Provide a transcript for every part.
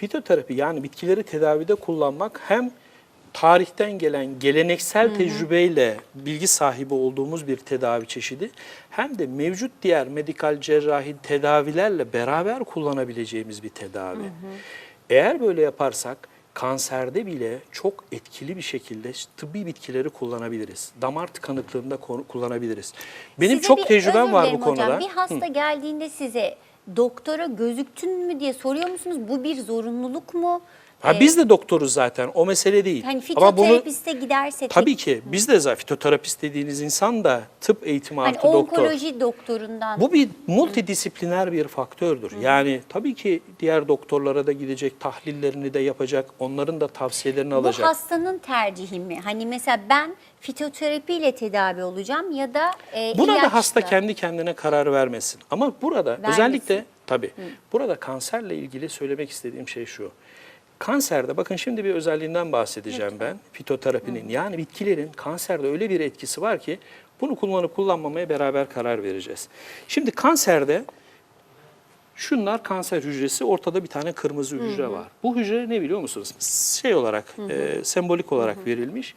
Fitoterapi yani bitkileri tedavide kullanmak hem tarihten gelen geleneksel tecrübeyle bilgi sahibi olduğumuz bir tedavi çeşidi hem de mevcut diğer medikal cerrahi tedavilerle beraber kullanabileceğimiz bir tedavi. Eğer böyle yaparsak kanserde bile çok etkili bir şekilde tıbbi bitkileri kullanabiliriz. Damar tıkanıklığında kullanabiliriz. Benim Size çok bir- tecrübem var bu konuda. Hocam. Bir hasta geldiğinde size doktora gözüktün mü diye soruyor musunuz? Bu bir zorunluluk mu? Ha, Ee, biz de doktoruz zaten o mesele değil. hani Ama bunu fitoterapiste gidersek tabii ki biz de zaten fitoterapist dediğiniz insan da tıp eğitimi hani artı doktor. onkoloji doktorundan Bu bir multidisipliner bir faktördür. Yani tabii ki diğer doktorlara da gidecek, tahlillerini de yapacak, onların da tavsiyelerini bu alacak. hastanın tercihi mi? Hani mesela ben fitoterapiyle tedavi olacağım ya da e, Buna ilaçla. da hasta kendi kendine karar vermesin. Ama burada Vermesin. özellikle tabii burada kanserle ilgili söylemek istediğim şey şu. Kanserde bakın şimdi bir özelliğinden bahsedeceğim ben fitoterapinin. Yani bitkilerin kanserde öyle bir etkisi var ki bunu kullanıp kullanmamaya beraber karar vereceğiz. Şimdi kanserde şunlar kanser hücresi, ortada bir tane kırmızı hücre var. Bu hücre ne biliyor musunuz? Şey olarak, e, sembolik olarak verilmiş.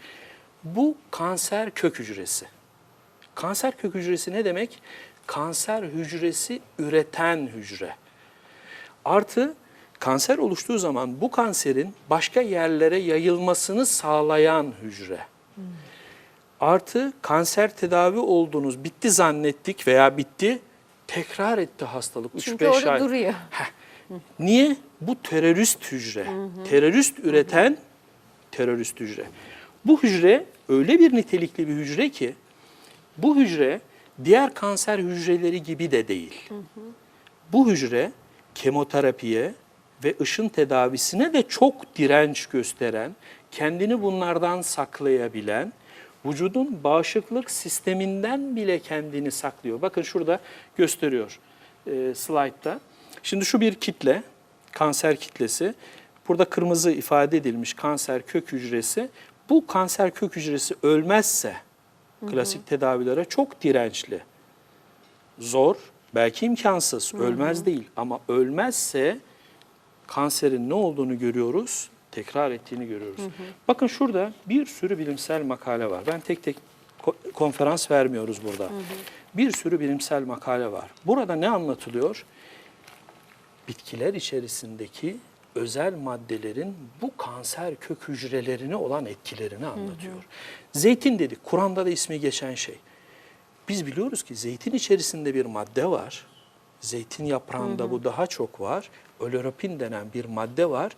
Bu kanser kök hücresi. Kanser kök hücresi ne demek? Kanser hücresi üreten hücre. Artı kanser oluştuğu zaman bu kanserin başka yerlere yayılmasını sağlayan hücre. Artı kanser tedavi oldunuz, bitti zannettik veya bitti, tekrar etti hastalık 3-5 Çünkü orada ay. duruyor. Niye? Bu terörist hücre. Terörist üreten terörist hücre. Bu hücre öyle bir nitelikli bir hücre ki bu hücre diğer kanser hücreleri gibi de değil. Bu hücre kemoterapiye ve ışın tedavisine de çok direnç gösteren, kendini bunlardan saklayabilen, vücudun bağışıklık sisteminden bile kendini saklıyor. Bakın şurada gösteriyor e, slaytta. Şimdi şu bir kitle, kanser kitlesi. Burada kırmızı ifade edilmiş kanser kök hücresi. Bu kanser kök hücresi ölmezse klasik tedavilere çok dirençli. Zor, belki imkansız, ölmez değil ama ölmezse kanserin ne olduğunu görüyoruz, tekrar ettiğini görüyoruz. Bakın şurada bir sürü bilimsel makale var. Ben tek tek ko- konferans vermiyoruz burada. Bir sürü bilimsel makale var. Burada ne anlatılıyor? bitkiler içerisindeki özel maddelerin bu kanser kök hücrelerine olan etkilerini anlatıyor. Zeytin dedik, Kur'an'da da ismi geçen şey. Biz biliyoruz ki zeytin içerisinde bir madde var. Zeytin yaprağında bu daha çok var. Oleuropen denen bir madde var.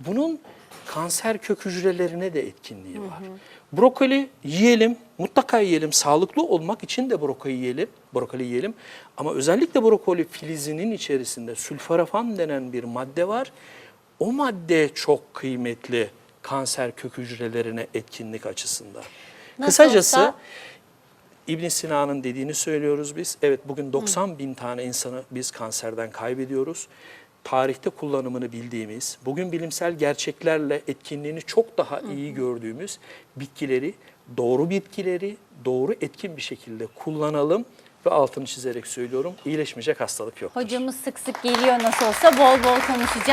Bunun kanser kök hücrelerine de etkinliği var. Brokoli yiyelim, mutlaka yiyelim. Sağlıklı olmak için de brokoli yiyelim. Brokoli yiyelim. Ama özellikle brokoli filizinin içerisinde sülforafan denen bir madde var. O madde çok kıymetli kanser kök hücrelerine etkinlik açısından. Nasıl Kısacası olsa- İbn Sina'nın dediğini söylüyoruz biz. Evet bugün 90 bin tane insanı biz kanserden kaybediyoruz. Tarihte kullanımını bildiğimiz, bugün bilimsel gerçeklerle etkinliğini çok daha iyi gördüğümüz bitkileri, doğru bitkileri doğru etkin bir şekilde kullanalım ve altını çizerek söylüyorum iyileşmeyecek hastalık yok. Hocamız sık sık geliyor nasıl olsa bol bol konuşacağız.